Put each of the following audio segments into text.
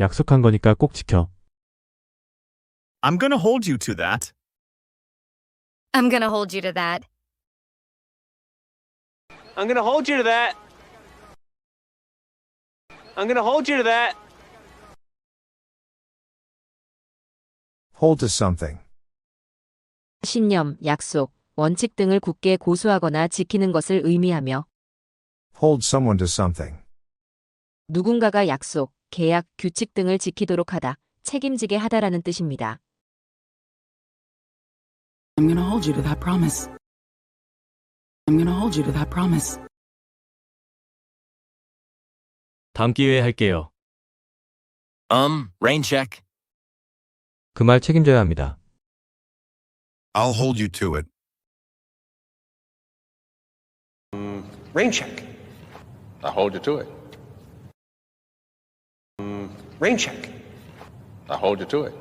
약속한 거니까 꼭 지켜. I'm gonna hold you to that. I'm gonna hold you to that. I'm gonna hold you to that. I'm gonna hold you to that. Hold to something. 신념, 약속, 원칙 등을 굳게 고수하거나 지키는 것을 의미하며 Hold someone to something. 누군가가 약속, 계약, 규칙 등을 지키도록 하다, 책임지게 하다라는 뜻입니다. I'm gonna hold you to that promise. I'm gonna hold you to that promise. 다음 기회에 할게요. Um, rain check. 그 말 책임져야 합니다. I'll hold you to it. Rain check. I hold you to it. Rain check. I hold you to it.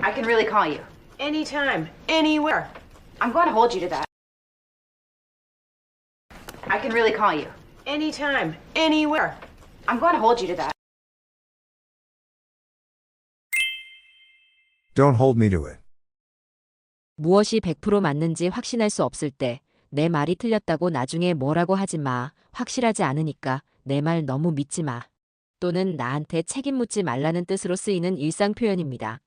I can really call you. Anytime, anywhere. I'm going to hold you to that. I can really call you. Anytime, anywhere. I'm going to hold you to that. Don't hold me to it. 무엇이 100% 맞는지 확신할 수 없을 때, 내 말이 틀렸다고 나중에 뭐라고 하지 마. 확실하지 않으니까 내 말 너무 믿지 마. 또는 나한테 책임 묻지 말라는 뜻으로 쓰이는 일상 표현입니다.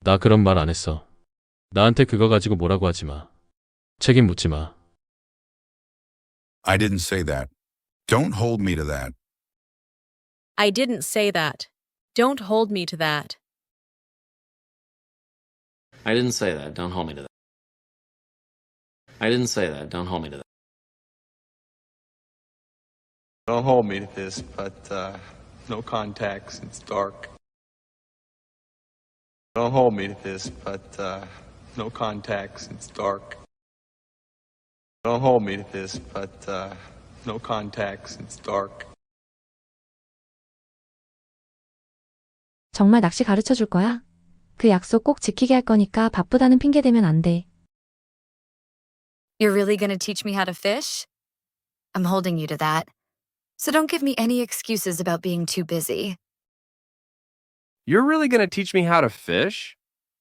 나 그런 말 안 했어. 나한테 그거 가지고 뭐라고 하지 마. 책임 묻지 마. I didn't say that. Don't hold me to that. I didn't say that. Don't hold me to that. I didn't say that. Don't hold me to that. I didn't say that. Don't hold me to that. Don't hold me to this, but uh, no contact since dark. Don't hold me to this, but uh, no contact since dark. Don't hold me to this, but uh, no contact since dark. 정말 낚시 가르쳐 줄 거야? 그 약속 꼭 지키게 할 거니까 바쁘다는 핑계 대면 안 돼. You're really gonna teach me how to fish? I'm holding you to that. So don't give me any excuses about being too busy. You're really going to teach me how to fish?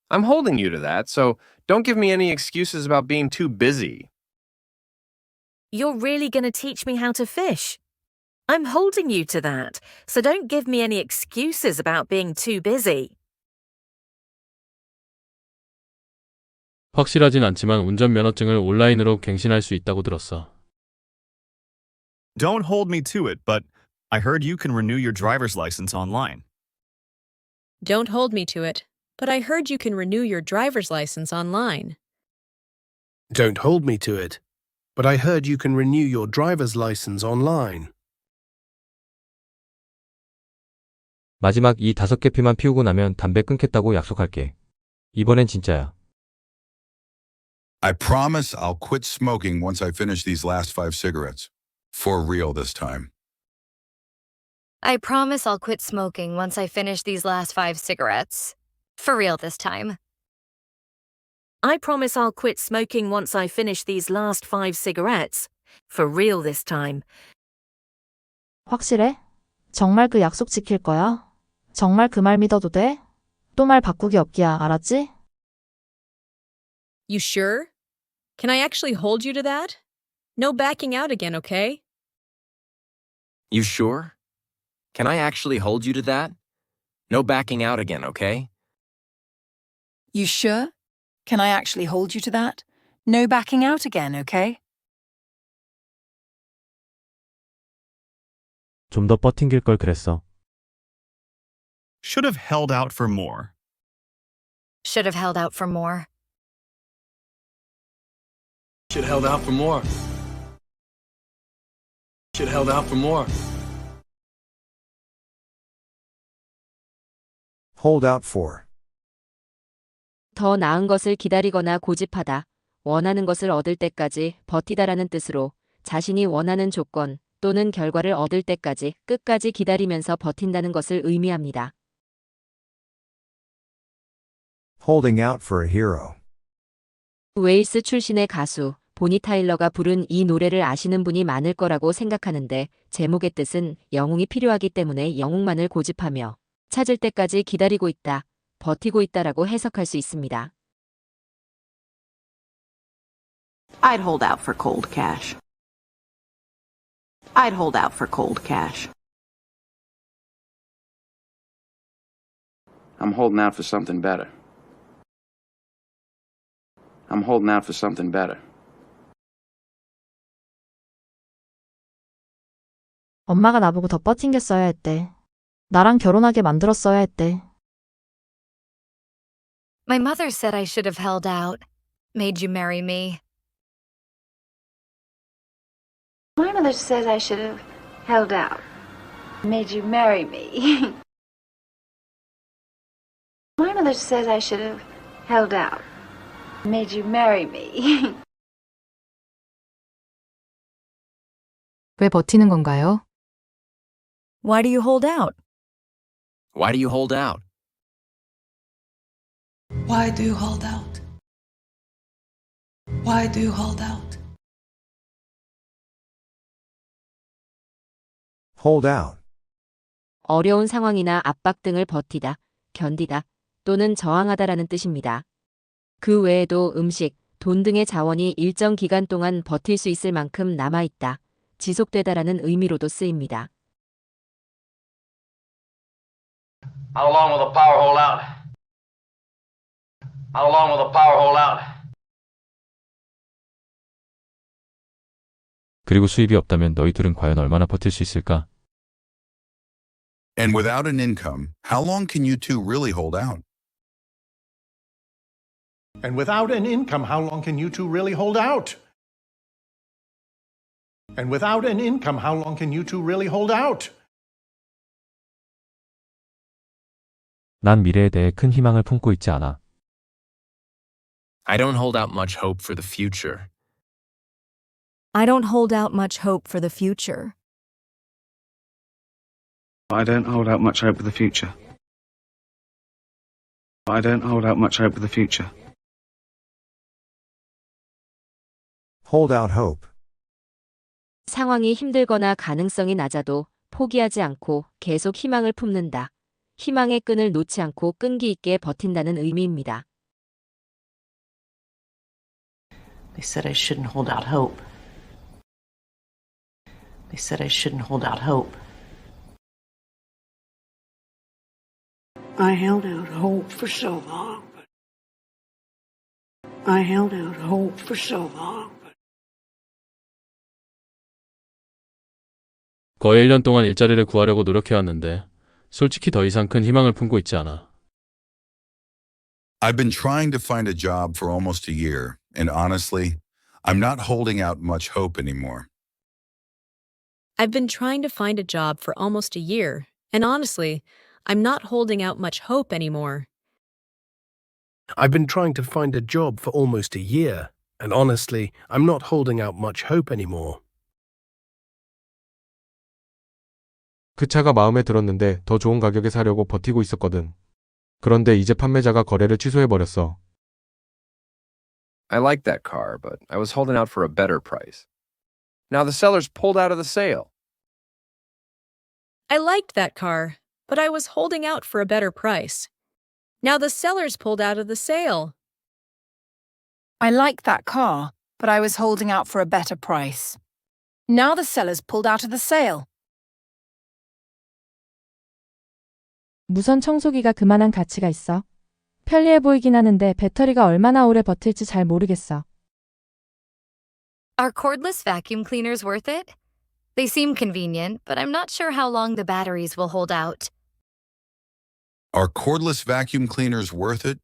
I'm holding you to that, so don't give me any excuses about being too busy. You're really going to teach me how to fish? I'm holding you to that, so don't give me any excuses about being too busy. 확실하진 않지만 운전면허증을 온라인으로 갱신할 수 있다고 들었어. Don't hold me to it, but I heard you can renew your driver's license online. Don't hold me to it, but I heard you can renew your driver's license online. Don't hold me to it. But I heard you can renew your driver's license online. 마지막 이 다섯 개 피만 피우고 나면 담배 끊겠다고 약속할게. 이번엔 진짜야. I promise I'll quit smoking once I finish these last five cigarettes. For real this time. I promise I'll quit smoking once I finish these last five cigarettes. For real this time. I promise I'll quit smoking once I finish these last five cigarettes. For real this time. 확실해? 정말 그 약속 지킬 거야? 정말 그 말 믿어도 돼? 또 말 바꾸기 없기야, 알았지? You sure? Can I actually hold you to that? No backing out again, okay? You sure? Can I actually hold you to that? No backing out again, okay? You sure? Can I actually hold you to that? No backing out again, okay? 좀 더 버팅길 걸 그랬어. Should have held out for more. Should have held out for more. Should held out for more. Should held out for more. Hold out for. 더 나은 것을 기다리거나 고집하다, 원하는 것을 얻을 때까지 버티다라는 뜻으로 자신이 원하는 조건 또는 결과를 얻을 때까지 끝까지 기다리면서 버틴다는 것을 의미합니다. Holding out for a hero. 웨일스 출신의 가수, 보니 타일러가 부른 이 노래를 아시는 분이 많을 거라고 생각하는데 제목의 뜻은 영웅이 필요하기 때문에 영웅만을 고집하며 찾을 때까지 기다리고 있다, 버티고 있다라고 해석할 수 있습니다. I'd hold out for cold cash. I'd hold out for cold cash. I'm holding out for something better. I'm holding out for something better. 엄마가 나보고 더 뻗팅겼어야 했대. 나랑 결혼하게 만들었어야 했대. My mother said I should have held out, made you marry me. My mother says I should have held out, made you marry me. My mother says I should have held out, made you marry me. 왜 버티는 건가요? Why do you hold out? Why do you hold out? Why do you hold out? Why do you hold out? Hold out. 어려운 상황이나 압박 등을 버티다, 견디다 또는 저항하다라는 뜻입니다. 그 외에도 음식, 돈 등의 자원이 일정 기간 동안 버틸 수 있을 만큼 남아있다, 지속되다라는 의미로도 쓰입니다. How long will the power hold out? How long will the power hold out? 그리고 수입이 없다면 너희 둘은 과연 얼마나 버틸 수 있을까? And without an income, how long can you two really hold out? And without an income, how long can you two really hold out? And without an income, how long can you two really hold out? 난 미래에 대해 큰 희망을 품고 있지 않아. I don't hold out much hope for the future. I don't hold out much hope for the future. I don't hold out much hope for the future. I don't hold out much hope for the future. Hold out hope. 상황이 힘들거나 가능성이 낮아도 포기하지 않고 계속 희망을 품는다. 희망의 끈을 놓지 않고 끈기 있게 버틴다는 의미입니다. They said I shouldn't hold out hope. They said I shouldn't hold out hope. I held out hope for so long. But I held out hope for so long. But 거의 1년 동안 일자리를 구하려고 노력해왔는데 솔직히 더 이상 큰 희망을 품고 있지 않아. I've been trying to find a job for almost a year, and honestly, I'm not holding out much hope anymore. I've been trying to find a job for almost a year, and honestly, I'm not holding out much hope anymore. I've been trying to find a job for almost a year, and honestly, I'm not holding out much hope anymore. 그 차가 마음에 들었는데 더 좋은 가격에 사려고 버티고 있었거든. 그런데 이제 판매자가 거래를 취소해버렸어. I liked that car, but I was holding out for a better price. Now the seller's pulled out of the sale. I liked that car, but I was holding out for a better price. Now the seller's pulled out of the sale. I liked that car, but I was holding out for a better price. Now the seller's pulled out of the sale. 무선 청소기가 그만한 가치가 있어. 편리해 보이긴 하는데 배터리가 얼마나 오래 버틸지 잘 모르겠어. Are cordless vacuum cleaners worth it? They seem convenient, but I'm not sure how long the batteries will hold out. Are cordless vacuum cleaners worth it?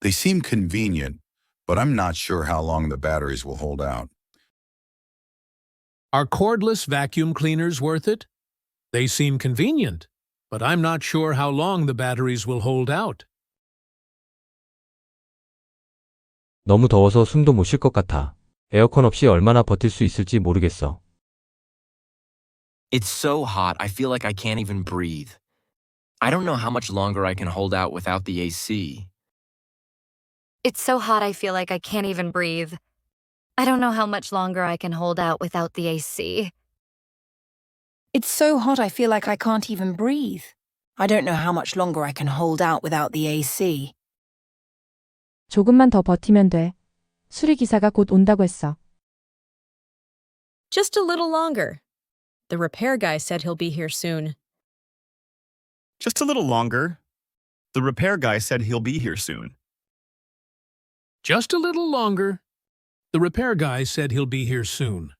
They seem convenient, but I'm not sure how long the batteries will hold out. Are cordless vacuum cleaners worth it? They seem convenient, but I'm not sure how long the batteries will hold out. 너무 더워서 숨도 못 쉴 것 같아. 에어컨 없이 얼마나 버틸 수 있을지 모르겠어. It's so hot, I feel like I can't even breathe. I don't know how much longer I can hold out without the AC. It's so hot I feel like I can't even breathe. I don't know how much longer I can hold out without the AC. It's so hot I feel like I can't even breathe. I don't know how much longer I can hold out without the AC. 조금만 더 버티면 돼. 수리기사가 곧 온다고 했어. Just a little longer. The repair guy said he'll be here soon. Just a little longer. The repair guy said he'll be here soon. Just a little longer. The repair guy said he'll be here soon.